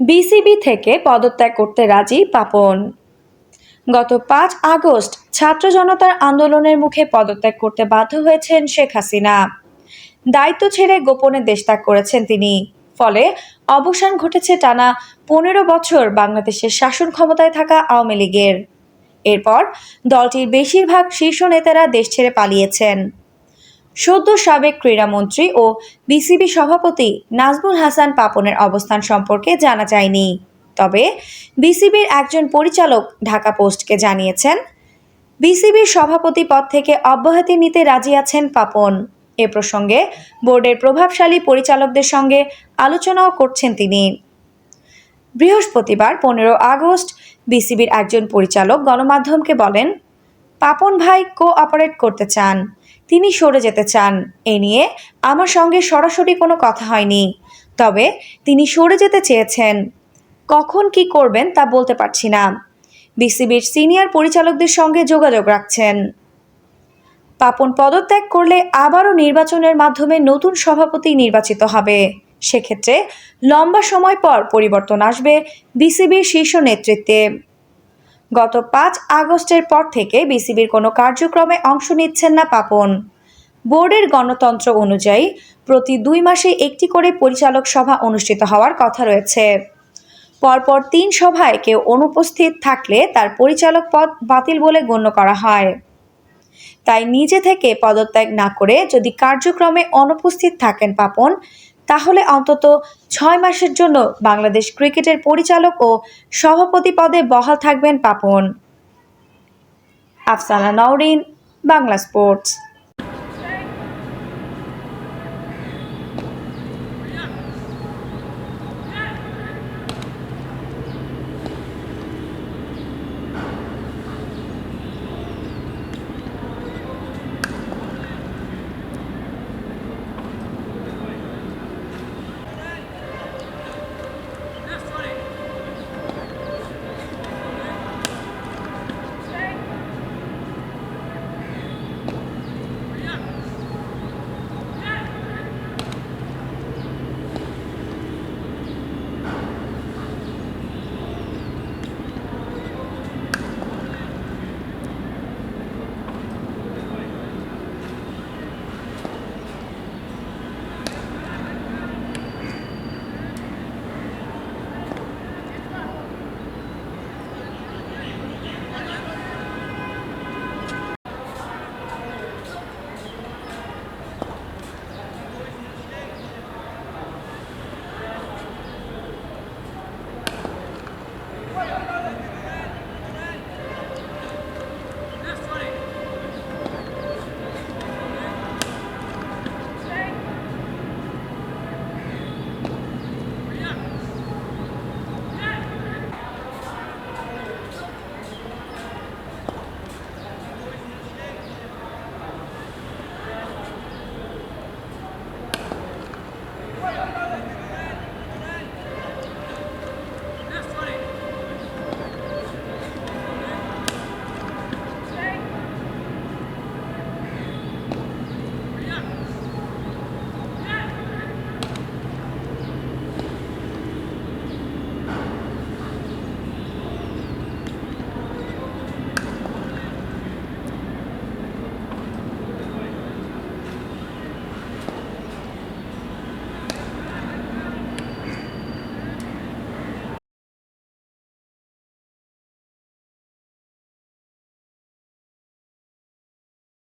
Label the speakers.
Speaker 1: BCB থেকে পদত্যাগ করতে রাজি পাপন। গত পাঁচ আগস্ট ছাত্র জনতার আন্দোলনের মুখে পদত্যাগ করতে বাধ্য হয়েছেন শেখ হাসিনা। দায়িত্ব ছেড়ে গোপনে দেশত্যাগ করেছেন তিনি। ফলে অবসান ঘটেছে টানা পনেরো বছর বাংলাদেশের শাসন ক্ষমতায় থাকা আওয়ামী লীগের। এরপর দলটির বেশিরভাগ শীর্ষ নেতারা দেশ ছেড়ে পালিয়েছেন। সদ্য সাবেক ক্রীড়ামন্ত্রী ও বিসিবি সভাপতি নাজমুল হাসান পাপনের অবস্থান সম্পর্কে জানা যায়নি। তবে বিসিবির একজন পরিচালক ঢাকা পোস্টকে জানিয়েছেন, বিসিবির সভাপতি পদ থেকে অব্যাহতি নিতে রাজি আছেন পাপন। এ প্রসঙ্গে বোর্ডের প্রভাবশালী পরিচালকদের সঙ্গে আলোচনাও করছেন তিনি। বৃহস্পতিবার পনেরো আগস্ট বিসিবির একজন পরিচালক গণমাধ্যমকে বলেন, পাপন ভাই কো অপারেট করতে চান। তিনি সরে যেতে চান। এ নিয়ে আমার সঙ্গে সরাসরি কোনো কথা হয়নি। তবে তিনি সরে যেতে চেয়েছেন। কখন কি করবেন তা বলতে পারছি না। বিসিবির সিনিয়র পরিচালকদের সঙ্গে যোগাযোগ রাখছেন। পাপন পদত্যাগ করলে আবারও নির্বাচনের মাধ্যমে নতুন সভাপতি নির্বাচিত হবে। সেক্ষেত্রে লম্বা সময় পর পরিবর্তন আসবে বিসিবির শীর্ষ নেতৃত্বে। গত পাঁচ আগস্টের পর থেকে বিসিবির কোনো কার্যক্রমে অংশ নিচ্ছেন না পাপন। বোর্ডের গণতন্ত্র অনুযায়ী প্রতি দুই মাসে একটি করে পরিচালক সভা অনুষ্ঠিত হওয়ার কথা রয়েছে। পরপর তিন সভায় কেউ অনুপস্থিত থাকলে তার পরিচালক পদ বাতিল বলে গণ্য করা হয়। তাই নিজে থেকে পদত্যাগ না করে যদি কার্যক্রমে অনুপস্থিত থাকেন পাপন তাহলে অন্তত ছয় মাসের জন্য বাংলাদেশ ক্রিকেটের পরিচালক ও সভাপতি পদে বহাল থাকবেন পাপন। আফসানা নওরিন, বাংলা স্পোর্টস।